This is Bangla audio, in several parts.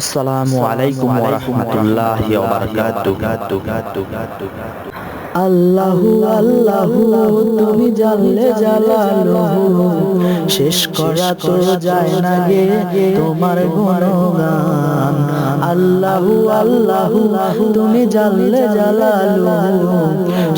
আসসালামু আলাইকুম ওয়া রাহমাতুল্লাহি ওয়া বারাকাতুহু। আল্লাহু আল্লাহু তুমি জানলে জালালুহু। শেষ করা তো যায় না গে তোমার গুণগান। আল্লাহু আল্লাহু তুমি জানলে জালালুহু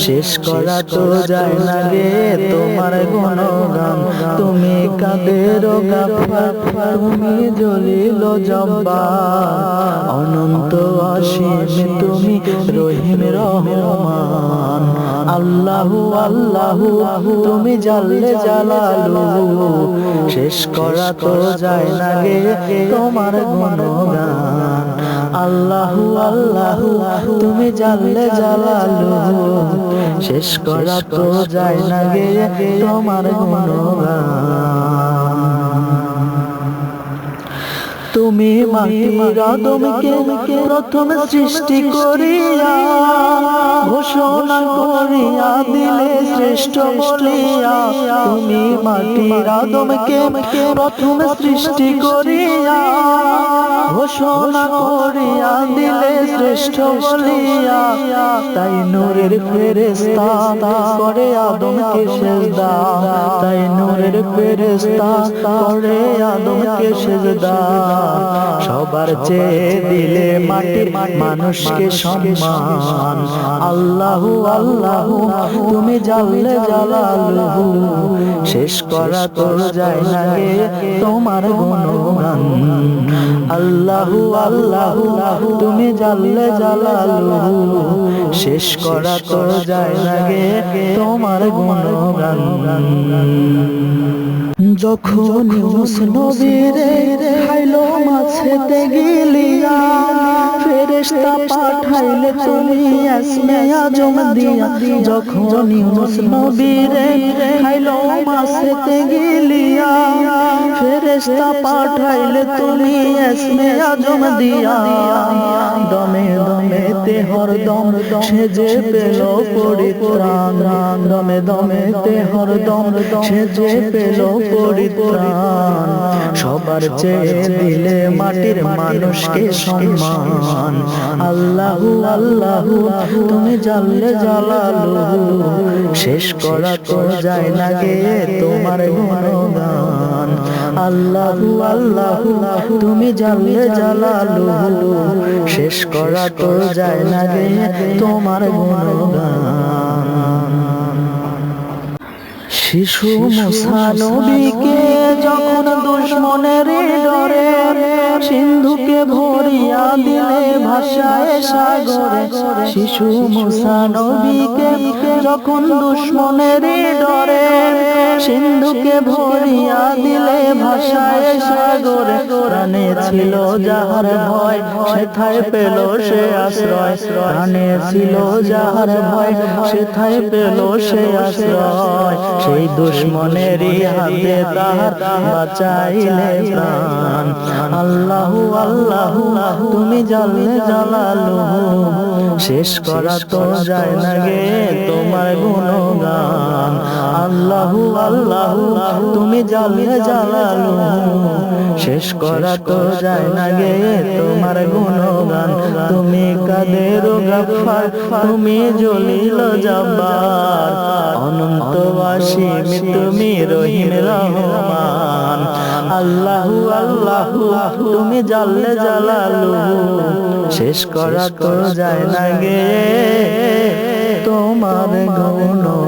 শেষ করা তো যায় না গে তোমার গুণগান। তুমি কাদের গাফার, তুমি জলিল জব্বার অনন্ত অসীম, তুমি রহিম রহমান। আল্লাহু আল্লাহু, তুমি জানলে জালালু। শেষ করা তো যায় না গে তোমার গুণগান। আল্লাহু আল্লাহু, তুমি জানলে জালালু শেষ করা তো যায় না গে তোমার তুমি মাটির আদমকে প্রথম সৃষ্টি করিয়া ঘোষণা করিয়া দিলে শ্রেষ্ঠ বলিয়া, তুমি মাটির আদমকে প্রথম সৃষ্টি করিয়া, ঘোষণা করিয়া দিলে শ্রেষ্ঠ বলিয়া, তাই নূরের ফেরেস্তা করে আদমকে সেজদা, তাই নূরের ফেরেস্তা করে আদমকে সেজদা। সবার চেয়ে দিলে মাটির মানুষকে সম্মান, আল্লাহু আল্লাহু তুমি জানলে জালালহু শেষ করা তো যায় না গে তোমার গুণগান। আল্লাহু আল্লাহু, তুমি জানলে জালালহু শেষ করা তো যায় না গে তোমার গুণগান। যখন নবীরে খাইলো মাছেতে গিলিয়া ফেরেশতা পাঠাইলে তুমি আসমে আজম দিয়া। যখন ইউনুস নবীরে খাইলো মাসেতে গিলিয়া। ফেরেশতা পাঠাইলে তুমি আসমে আজম দিয়া। দমে দমে হরদম সেজে পেল পরিত্রাণ। দমে দমে তে হরদম সেজে পেল পরিত্রাণ। সবার চেয়ে দিলে মাটির মানুষকে সম্মান। আল্লাহু আল্লাহু, তুমি জানলে জালালু। শেষ করা তো যায় না গে তোমার গুণগান। আল্লাহু তুমি জানলে জালালু শেষ করা তো যায় না রে তোমার গুণগান। শিশু মুসা নবীকে যখন দুশ্মনের ডরে সিন্ধুকে ভরিয়া দিলে ভাষায় সাগরে। শিশু মুসা নবীকে যখন দুশ্মনের ডরে সিন্ধুকে ভরিয়া দিলে ভাষায় সাগরে। প্রাণে ছিল যাহার ভয় সেথায় পেল সে আশ্রয়। প্রাণে ছিল যাহার ভয় সেথায় পেল সে আশ্রয়। সেই দুশ্মনেরই হাতে তাহার বাঁচাইলে প্রাণ। আল্লাহু আল্লাহু তুমি জানলে জালালু। শেষ করা তো যায় না গে তোমার গুণগান। আল্লাহু আল্লাহু তুমি জানলে জালালু। শেষ করা তো যায় না গে, তোমার গুণগান। তুমি কাদের গাফার, তুমি জলিল জব্বার। অনন্ত অসীম তুমি রহিম রহমান। আল্লাহু আল্লাহু, তুমি জানলে জালালু। শেষ করা তো যায় না গে, তোমার গুণগান।